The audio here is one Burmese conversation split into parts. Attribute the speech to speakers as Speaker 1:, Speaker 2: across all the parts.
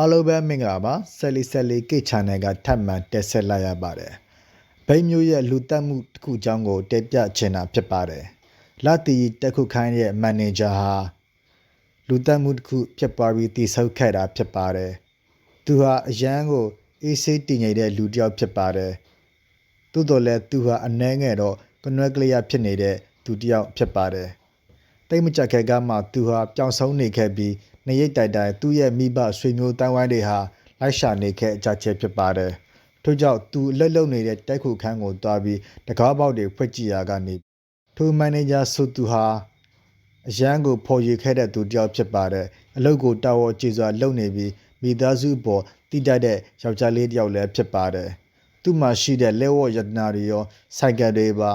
Speaker 1: အားလုံးပဲမင်္ဂလာပါဆက်လီဆက်လီကိတ် channel ကထပ်မံတက်ဆက်လိုက်ရပါတယ်ဗိမ်းမျိုးရဲ့လူတက်မှုတစ်ခုအကြောင်းကိုတက်ပြချင်တာဖြစ်ပါတယ်လာတီတက်ခုခိုင်းရဲ့မန်နေဂျာဟာလူတက်မှုတစ်ခုဖြစ်ပွားပြီးတည်ဆောက်ခဲ့တာဖြစ်ပါတယ်သူဟာအရန်ကိုအေးဆေးတည်ငြိမ်တဲ့လူတစ်ယောက်ဖြစ်ပါတယ်သို့တော်လည်းသူဟာအနှဲငယ်တော့ကနွယ်ကလေးရဖြစ်နေတဲ့သူတစ်ယောက်ဖြစ်ပါတယ် တိတ်မကြခဲ့ကမှသူဟာပျောင်ဆုံးနေခဲ့ပြီးနေရိတ်တိုင်တိုင်သူ့ရဲ့မိဘဆွေမျိုးတန်းဝိုင်းတွေဟာလိုက်ရှာနေခဲ့အကြချက်ဖြစ်ပါတယ်ထို့ကြောင့်သူအလက်လုံနေတဲ့တိုက်ခုခန်းကိုတွားပြီးတကားပေါက်တွေဖွက်ကြည့်ရာကနေထိုမန်နေဂျာဆိုသူဟာအရန်ကိုဖော်ရည်ခဲ့တဲ့သူတစ်ယောက်ဖြစ်ပါတယ်အလုပ်ကိုတာဝန်ကျေစွာလုပ်နေပြီးမိသားစုပေါ်တိတက်တဲ့ယောက်ျားလေးတစ်ယောက်လည်းဖြစ်ပါတယ်သူ့မှာရှိတဲ့လက်ဝတ်ရတနာတွေရောစိုက်ကယ်တွေပါ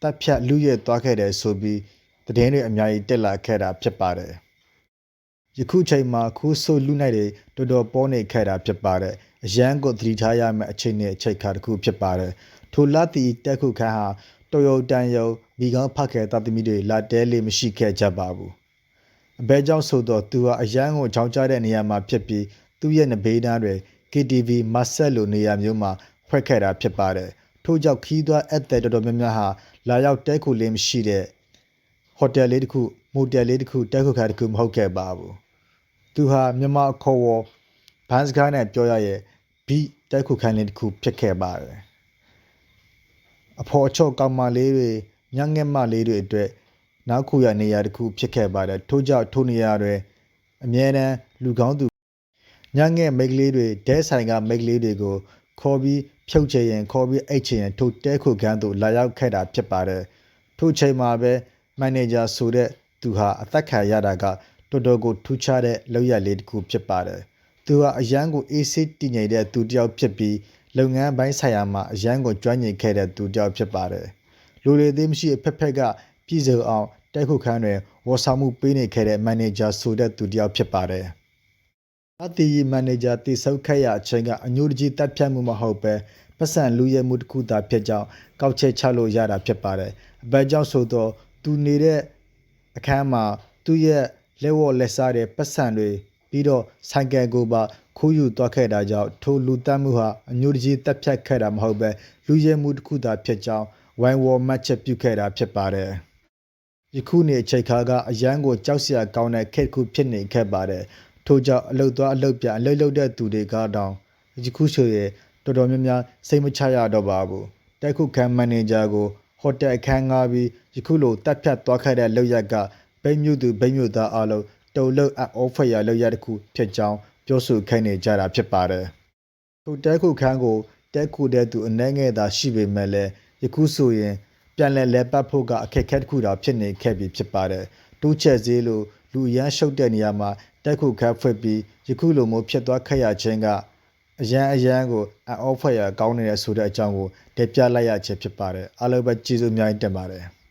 Speaker 1: တပ်ဖြတ်လူရဲသွားခဲ့တယ်ဆိုပြီး သတင်းတွေအများကြီးတက်လာခဲ့တာဖြစ်ပါတယ်ယခုချိန်မှာခိုးဆိုးလူနိုင်တွေတော်တော်ပေါ်နေခဲ့တာဖြစ်ပါတယ်အရန်ကိုသတိထားရမယ့်အချိန်နဲ့အချိန်ခါတစ်ခုဖြစ်ပါတယ်ထိုလတီတက်ခုခန်းဟာတော်ရုံတန်ယုံမိကောင်းဖတ်ခဲ့တသမီတွေလာတဲလေးမရှိခဲ့ကြပါဘူးအဘဲကြောင့်ဆိုတော့သူဟာအရန်ကိုချောင်းချတဲ့နေရာမှာဖြစ်ပြီးသူ့ရဲ့နဘေးနားတွေ KTV မဆက်လိုနေရာမျိုးမှာဖွဲ့ခဲ့တာဖြစ်ပါတယ်ထို့ကြောင့်ခီးသွွားအပ်တဲ့တော်တော်များများဟာလာရောက်တဲခုလေးမရှိတဲ့ ဟိုတယ်လေးတစ်ခုမိုတယ်လေးတစ်ခုတဲခုခါတစ်ခုမဟုတ်ခဲ့ပါဘူးသူဟာမြန်မာခေါ်ဝဘန်းစကားနဲ့ပြောရရဲ့ဘီတဲခုခိုင်းလေးတစ်ခုဖြစ်ခဲ့ပါတယ်အဖော်အချော့ကောင်မလေးတွေညငက်မလေးတွေအတွက်နောက်ခုရနေရာတစ်ခုဖြစ်ခဲ့ပါတယ်ထို့ကြောင့်ထိုနေရာတွေအမြဲတမ်းလူကောင်းသူညငယ်မိတ်ကလေးတွေဒဲဆိုင်ကမိတ်ကလေးတွေကိုခေါ်ပြီးဖြုတ်ချရင်ခေါ်ပြီးအိတ်ချရင်ထိုတဲခုခန်းသို့လာရောက်ခဲ့တာဖြစ်ပါတယ်ထိုချိန်မှာပဲ မန်နေဂျာဆိုတဲ့သူဟာအသက်ခံရတာကတော်တော်ကိုထူးခြားတဲ့လောက်ရလေးတစ်ခုဖြစ်ပါတယ်သူဟာအရန်ကိုအေးဆေးတည်ငြိမ်တဲ့သူတစ်ယောက်ဖြစ်ပြီးလုပ်ငန်းပိုင်းဆိုင်ရာမှာအရန်ကိုကျွမ်းကျင်ခဲ့တဲ့သူတစ်ယောက်ဖြစ်ပါတယ်လူတွေသေးမရှိအဖက်ဖက်ကပြည်စုံအောင်တဲခုခန်းတွင်ဝေါ်ဆောင်မှုပေးနေခဲ့တဲ့မန်နေဂျာဆိုတဲ့သူတစ်ယောက်ဖြစ်ပါတယ်အတီးမန်နေဂျာတိဆောက်ခဲ့ရအချိန်ကအညိုတကြီးတက်ဖြတ်မှုမဟုတ်ပဲပတ်စံလူရဲမှုတစ်ခုသာဖြစ်ကြောင်းကောက်ချက်ချလို့ရတာဖြစ်ပါတယ်အဘဲကြောင့်ဆိုတော့ သူနေတဲ့အခန်းမှာ သူ့ရဲ့လက်ဝတ်လက်စားတဲ့ပတ်စံတွေ ပြီးတော့ဆိုင်ကယ်ကိုပါ ခိုးယူသွားခဲ့တာကြောင့် ထိုလူတက်မှုဟာအညိုတကြီးတက်ဖြတ်ခဲ့တာမဟုတ်ပဲလူရဲမှုတစ်ခုသာဖြစ်ကြောင်း ဝိုင်းဝေါ်မှတ်ချက်ပြုခဲ့တာဖြစ်ပါတယ်ယခုနေ့အချိန်ခါကအရန်ကိုကြောက်စရာကောင်းတဲ့ခက်ခုဖြစ်နေခဲ့ပါတယ်ထို့ကြောင့်အလုတ်သွားအလုတ်ပြန်အလုတ်လုတ်တဲ့သူတွေကတောင်ယခုဆိုရင်တော်တော်များများစိတ်မချရတော့ပါဘူးတိုက်ခုခံမန်နေဂျာကို ဟိုတယ်အခန်းငှားပြီးယခုလိုတက်ဖြတ်သွားခဲ့တဲ့လောက်ရက်ကဘိမ်းမြို့သူဘိမ်းမြို့သားအလုံးတုံလုတ်အောဖရလောက်ရတစ်ခုဖြစ်ကြောင်းပြောဆိုခိုင်းနေကြတာဖြစ်ပါတယ်ထိုတဲခုခန်းကိုတဲခုတဲ့သူအနှဲငယ်သာရှိပေမဲ့လည်းယခုဆိုရင်ပြန်လည်လဲပတ်ဖို့ကအခက်အခဲတစ်ခုတော့ဖြစ်နေခဲ့ပြီဖြစ်ပါတယ်။တိုးချက်ဈေးလိုလူအရန်ရှုပ်တဲ့နေရာမှာတက်ခုခတ်ဖွက်ပြီးယခုလိုမျိုးဖြစ်သွားခဲ့ရခြင်းက အရန်အရန်ကိုအော့ဖွဲ့ရကောင်းနေတဲ့ဆိုတဲ့အကြောင်းကိုတက်ပြလိုက်ရခြင်းဖြစ်ပါတယ်။အားလုံးပဲကျေးဇူးအများကြီးတင်ပါတယ်။